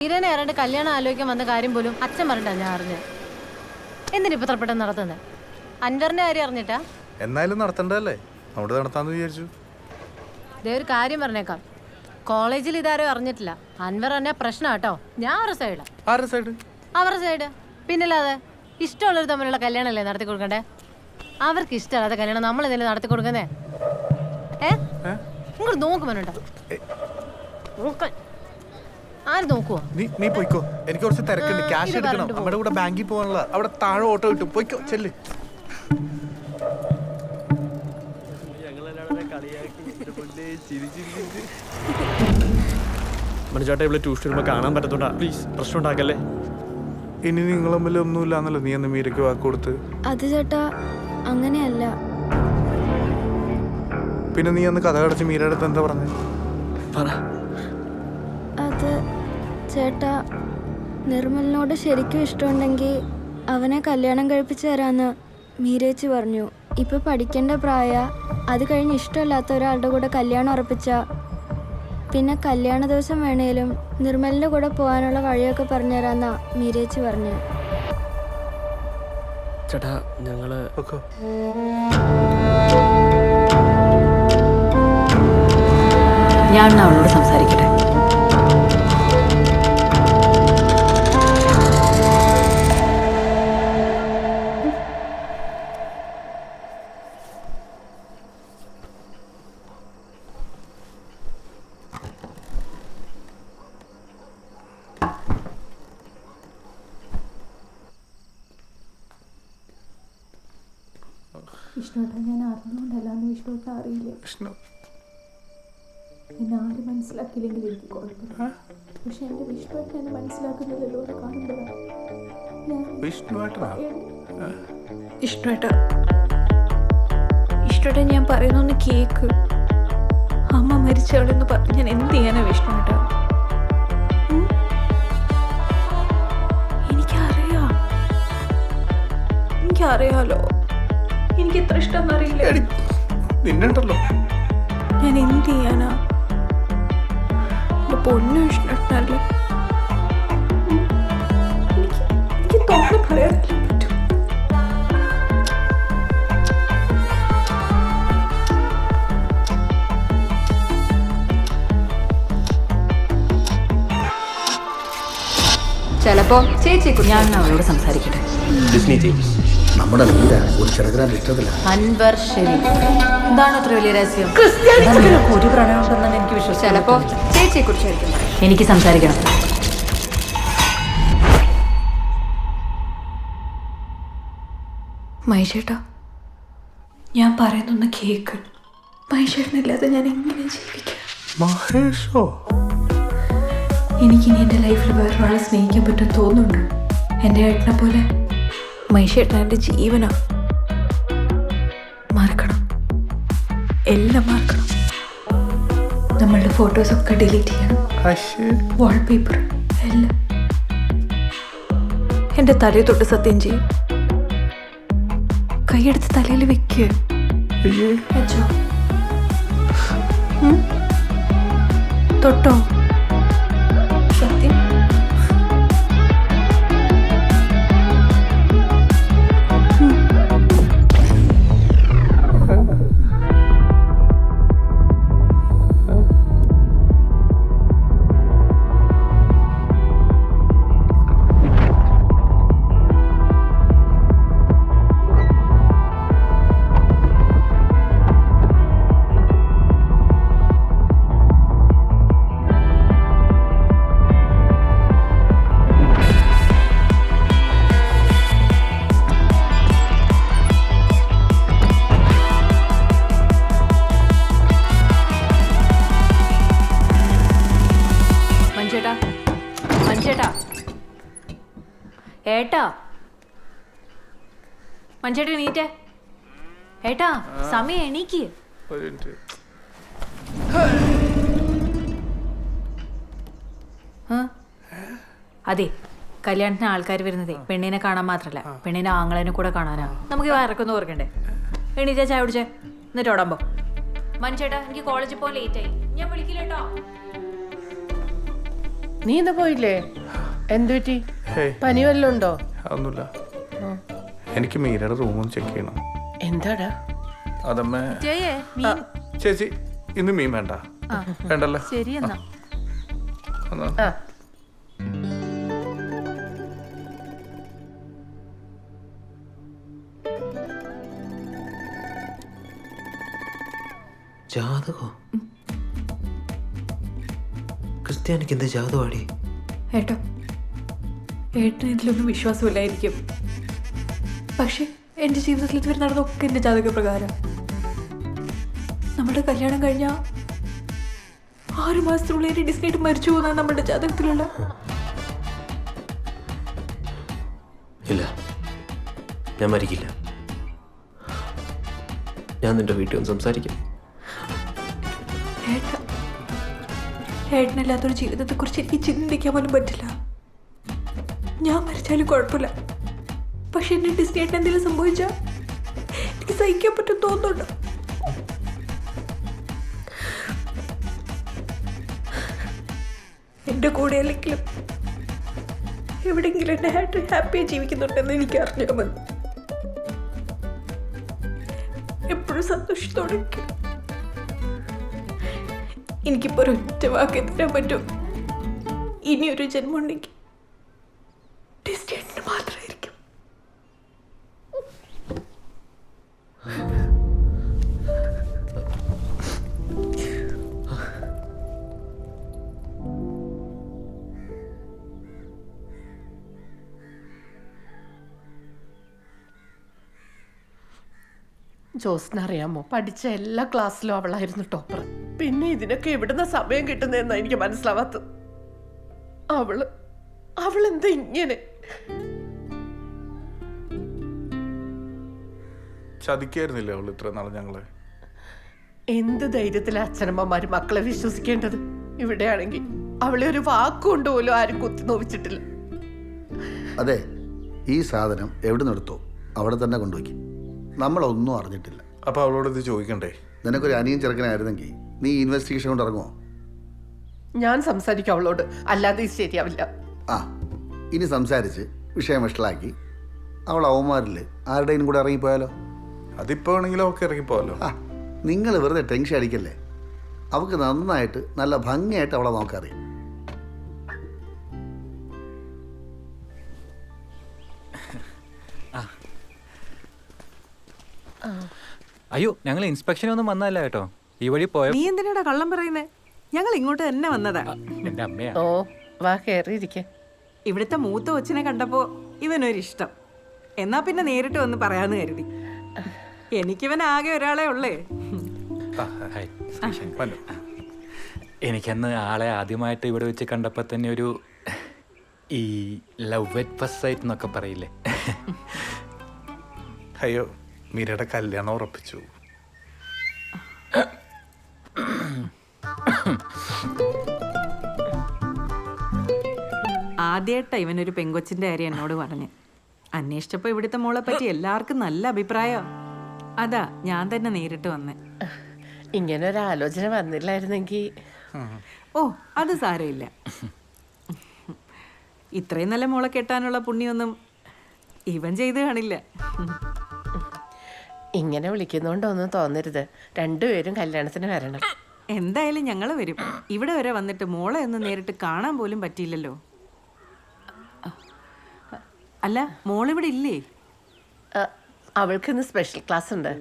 ഇരനെ ഇറണ്ട് കല്യാണം ആലോചിക്കാൻ വന്ന കാര്യം പോലും അച്ഛൻ പറഞ്ഞിട്ടാ ഞാൻ അറിഞ്ഞത് എന്തിനാ ഇപ്പൊ പെട്ടെന്ന് നടത്തുന്നത് അൻവറിന്റെ കാര്യം അറിഞ്ഞിട്ടാ? എന്നാലും നടത്തണ്ടല്ലേ അവിടെ നടത്താന്ന് വിചാരിച്ചു. ദേ ഒരു കാര്യം പറഞ്ഞേക്കാം. കോളേജിൽ ഇതാരും അറിഞ്ഞിട്ടില്ല. അൻവർ തന്നെ പ്രശ്നം കേട്ടോ. ഞാൻ അവരുടെ സൈഡാ ആരുടെ സൈഡ് അവരുടെ സൈഡ് പിന്നല്ലാതെ ഇഷ്ടമുള്ളവർ തമ്മിലുള്ള കല്യാണമല്ലേ നടത്തി കൊടുക്കണ്ടേ? അവർക്ക് ഇഷ്ടമല്ലാത്ത കല്യാണം നമ്മൾ എന്തെങ്കിലും നടത്തി കൊടുക്കുന്നേ? ഏ? ഇങ്ങോട്ട് നോക്കുമ്പോണ്ടോ നോക്കാൻ ആര് നോക്കുവോ? നീ നീ പോയിക്കോ. എനിക്ക് കുറച്ച് തിരക്കുണ്ട്. ക്യാഷ് എടുക്കണം. നമ്മുടെ കൂടെ ബാങ്കിൽ പോകാനുള്ള അവിടെ താഴെ ഓട്ടോ കിട്ടും. പോയിക്കോ ചെല്ല്. മനുചേട്ടാ ഇവിടെ ട്യൂഷൻ വരുമ്പോൾ കാണാൻ പറ്റത്തോണ്ടാ പ്ലീസ് പ്രശ്നം ഉണ്ടാക്കല്ലേ? ഇനി നിങ്ങൾ തമ്മിൽ ഒന്നുമില്ലാന്നല്ലോ നീ എന്ന് മീരയ്ക്ക് വാക്ക് കൊടുത്ത്? അത് ചേട്ടാ അങ്ങനെയല്ല. പിന്നെ നീ അന്ന് കഥ കടച്ച് മീരയുടെ അടുത്ത് എന്താ പറഞ്ഞത് പറ. ചേട്ടാ നിർമ്മലിനോട് ശരിക്കും ഇഷ്ടമുണ്ടെങ്കിൽ അവനെ കല്യാണം കഴിപ്പിച്ചു തരാമെന്ന് മീരേച്ചി പറഞ്ഞു. ഇപ്പൊ പഠിക്കേണ്ട പ്രായ അത് കഴിഞ്ഞ് ഇഷ്ടമല്ലാത്ത ഒരാളുടെ കൂടെ കല്യാണം ഉറപ്പിച്ച. പിന്നെ കല്യാണ ദിവസം വേണേലും നിർമ്മലിന്റെ കൂടെ പോകാനുള്ള വഴിയൊക്കെ പറഞ്ഞു തരാന്നാ മീരേച്ചി പറഞ്ഞു. ചേട്ടാ ഞങ്ങൾ ഞാൻ അവളോട് സംസാരിക്കട്ടെ? വിഷ്ണുവേട്ട ഞാൻ അറിഞ്ഞുകൊണ്ടല്ലാന്ന് വിഷ്ണുവേട്ട അറിയില്ല. വിഷ്ണു എന്നെ ആരും മനസ്സിലാക്കിയില്ലെങ്കിൽ എനിക്ക് കുഴപ്പമില്ല. പക്ഷെ എന്റെ വിഷ്ണുവേട്ടൻ എന്നെ മനസ്സിലാക്കുന്നില്ലല്ലോ അത് കാണുമ്പോഴാണ് ഇഷ്ടേട്ട ഞാൻ പറയുന്നൊന്ന് കേക്ക്. അമ്മ മരിച്ചവളെന്ന് പറഞ്ഞ് ഞാൻ എന്ത് ചെയ്യാനാ വിഷ്ണുവേട്ട? ഉം? എനിക്കറിയാം. എനിക്കറിയാലോ. എനിക്ക് എത്ര ഇഷ്ടം അറിയില്ല നിന്നുണ്ടല്ലോ. ഞാൻ എന്ത് ചെയ്യാനാ? പൊന്നു ഇഷ്ടല്ലേ എനിക്ക് തോന്നി പറയാനല്ലേ പറ്റൂ ചിലപ്പോ ചേച്ചി ഞാൻ അവളോട് സംസാരിക്കട്ടെ. ഡിസ്നി ജെയിംസ് നമ്മുടെ വീട് ഒരു ചെറുകരാൻ ഇഷ്ടത്തില്ല. അൻവർ ഷെരീഫ്. എന്താണ് അത്ര വലിയ രഹസ്യം. ഒരു പ്രണയം ഉണ്ടെന്നാണ് എനിക്ക് വിശ്വസിച്ചു ചിലപ്പോ ചേച്ചിയെ കുറിച്ചായിരിക്കും എനിക്ക് സംസാരിക്കണം. മൈഷേട്ടാ ഞാൻ പറയുന്നൊന്ന് കേക്ക്. മഹേഷേട്ടനില്ലാതെ ഞാൻ എങ്ങനെ ജീവിക്കാം? മഹേഷോ? എനിക്കിനി എന്റെ ലൈഫിൽ വേറൊരാളെ സ്നേഹിക്കാൻ പറ്റും തോന്നുന്നുണ്ട്? എന്റെ ഏട്ടനെ പോലെ മൈഷേട്ടൻ എന്റെ ജീവനാ മറക്കണം. എല്ലാം മറക്കണം. നമ്മളുടെ ഫോട്ടോസൊക്കെ ഡിലീറ്റ് ചെയ്യണം. വാൾപേപ്പർ എല്ലാം. എന്റെ തലയിൽ തൊട്ട് സത്യം ചെയ്യും. കൈയെടുത്ത് തലയിൽ വെക്കുക തൊട്ടോ. ഏട്ടാ. മനുഷ്യട്ട് എണീറ്റേ. ഏട്ടാ സമയം എണീക്ക്. അതെ കല്യാണത്തിന് ആൾക്കാർ വരുന്നതേ. പെണ്ണിനെ കാണാൻ മാത്രല്ല. പെണ്ണിനെ ആങ്ങളേനെ കൂടെ കാണാനാ. നമുക്ക് വറക്കൊന്നും ഓർക്കണ്ടേ? എണീറ്റാ ചായ കുടിച്ചേ. എന്നിട്ട് ഓടാമ്പോ പോ. മനുഷ്യേട്ടാ എനിക്ക് കോളേജിൽ പോകാൻ ലേറ്റ് ആയി. ഞാൻ വിളിക്കില്ല കേട്ടോ. നീ ഇന്ന് പോയില്ലേ? എന്തു പറ്റി? ഹേയ് പനി വല്ലതും ഉണ്ടോ? അതൊന്നുമില്ല. എനിക്ക് മീരയുടെ റൂമൊന്ന് ചെക്ക് ചെയ്യണം. എന്താടാ? അതമ്മേ. ചേച്ചി ഇന്ന് മീൻ വേണ്ട. വേണ്ടല്ലോ? ശരി എന്നാ. ജാതകോ? ക്രിസ്ത്യാനിക്ക് എന്ത് ജാതകമാടി? ഏട്ടോ. ഏട്ടന് ഇതിലൊന്നും വിശ്വാസമില്ലായിരിക്കും. പക്ഷെ എന്റെ ജീവിതത്തിൽ ഇതുവരെ നടന്നൊക്കെ എന്റെ ജാതക പ്രകാരം. നമ്മുടെ കല്യാണം കഴിഞ്ഞ ആറ് മാസത്തിനുള്ളിൽ എന്റെ ഡിസ്നേറ്റ് മരിച്ചു പോകുന്ന നമ്മുടെ ജാതകത്തിലുള്ള. ഇല്ല. ഞാൻ മരിക്കില്ല. ഞാൻ നിന്റെ വീട്ടിൽ ഒന്ന് സംസാരിക്കാം. ഏട്ടനല്ലാത്തൊരു ഏട്ടനില്ലാത്തൊരു ജീവിതത്തെക്കുറിച്ച് എനിക്ക് ചിന്തിക്കാൻ പോലും പറ്റില്ല. ഞാൻ മരിച്ചാലും കുഴപ്പമില്ല. പക്ഷെ എന്റെ ഡിസ്നേറ്റിന് എന്തെങ്കിലും സംഭവിച്ചാൽ എനിക്ക് സഹിക്കാൻ പറ്റും തോന്നുന്നുണ്ട്. എന്റെ കൂടെ അല്ലെങ്കിലും എവിടെയെങ്കിലും എന്റെ ഹാറ്റ് ഹാപ്പിയായി ജീവിക്കുന്നുണ്ടെന്ന് എനിക്ക് അറിഞ്ഞാൽ മതി. എപ്പോഴും സന്തോഷത്തോടെ. എനിക്കിപ്പോൾ ഒരു ഒറ്റ തരാൻ പറ്റും. ഇനിയൊരു ജന്മം ഉണ്ടെങ്കിൽ ജോസിനറിയാമോ പഠിച്ച എല്ലാ ക്ലാസ്സിലും അവളായിരുന്നു ടോപ്പർ. പിന്നെ ഇതിനൊക്കെ എവിടുന്ന സമയം കിട്ടുന്നതെന്നാണ് എനിക്ക് മനസ്സിലാവാത്തത്. അവൾ അവളെന്താ ഇങ്ങനെ? ചതിക്കായിരുന്നില്ലേ അവൾ ഇത്ര നാൾ ഞങ്ങളെ? എന്ത് ധൈര്യത്തിലാ അച്ഛനമ്മമാര് മക്കളെ വിശ്വസിക്കേണ്ടത്? ഇവിടെയാണെങ്കിൽ അവളെ ഒരു വാക്കുകൊണ്ട് പോലും ആരും കുത്തി നോവിച്ചിട്ടില്ല. അതെ ഈ സാധനം എവിടെ നിന്നെടുത്തോ അവിടെ തന്നെ കൊണ്ടുപോയി നമ്മളൊന്നും അറിഞ്ഞിട്ടില്ല. അപ്പൊ അവളോട് ഇത് ചോദിക്കണ്ടേ? നിനക്കൊരു അനിയൻ ചെറുക്കനായിരുന്നെങ്കിൽ നീ ഇൻവെസ്റ്റിഗേഷൻ കൊണ്ട് ഇറങ്ങുമോ ഞാൻ സംസാരിക്കും അവളോട്. അല്ലാതെ ഇത് ശരിയാവില്ല. ആ. ഇനി സംസാരിച്ച് വിഷയം വഷളാക്കി. അവൾ അവന്മാരിൽ ആരുടെയും കൂടെ ഇറങ്ങിപ്പോയാലോ? അതിപ്പോ ആണെങ്കിലും ഒക്കെ ഇറങ്ങിപ്പോയാലോ ആ നിങ്ങൾ വെറുതെ ടെൻഷൻ അടിക്കല്ലേ? അവൾക്ക് നന്നായിട്ട് നല്ല ഭംഗിയായിട്ട് അവളെ നോക്കറിയാം. അയ്യോ ഞങ്ങൾ ഇൻസ്പെക്ഷൻ ഒന്നും വന്നല്ല കേട്ടോ. ഈ വഴി പോയ നീ എന്തിനാടാ കള്ളം പറയുന്നേ? ഞങ്ങൾ ഇങ്ങോട്ട് തന്നെ വന്നതാ. എന്റെ അമ്മയാ. ഓ വാ കയറിയിരിക്കെ ഇവിടുത്തെ മൂത്ത കൊച്ചിനെ കണ്ടപ്പോ ഇവനൊരിഷ്ടം. എന്നാ പിന്നെ നേരിട്ട് വന്ന് പറയാന്ന് കരുതി. എനിക്കിവൻ ആകെ ഒരാളെ ഉള്ളേ. എനിക്കന്ന് ആളെ ആദ്യമായിട്ട് ഇവിടെ വെച്ച് കണ്ടപ്പോൾ തന്നെ ഒരു ഈ ലവ് അറ്റ് ഫസ്റ്റ് സൈറ്റ് എന്നൊക്കെ പറയില്ലേ? അയ്യോ മീരയുടെ കല്യാണം ഉറപ്പിച്ചു. ആദ്യമായിട്ടാ ഇവനൊരു പെങ്കൊച്ചിന്റെ കാര്യം എന്നോട് പറഞ്ഞു. അന്വേഷിച്ചപ്പോ ഇവിടുത്തെ മോളെ പറ്റി എല്ലാവർക്കും നല്ല അഭിപ്രായം. അതാ ഞാൻ തന്നെ നേരിട്ട് വന്നേ. ഇങ്ങനെ ഒരു ആലോചന വന്നില്ലായിരുന്നെങ്കിൽ ഓ അത് സാരമില്ല. ഇത്രയും നല്ല മോളെ കെട്ടാനുള്ള പുണ്യൊന്നും ഇവൻ ചെയ്ത് കാണില്ല. ഇങ്ങനെ വിളിക്കുന്നോണ്ടൊന്നും തോന്നരുത്. രണ്ടുപേരും കല്യാണത്തിന് വരണം. എന്തായാലും ഞങ്ങൾ വരും. ഇവിടെ വരെ വന്നിട്ട് മോളെ ഒന്ന് നേരിട്ട് കാണാൻ പോലും പറ്റിയില്ലല്ലോ. അല്ല മോളിവിടെ ഇല്ലേ? അവൾക്ക് ഇന്ന് സ്പെഷ്യൽ ക്ലാസ് ഉണ്ട്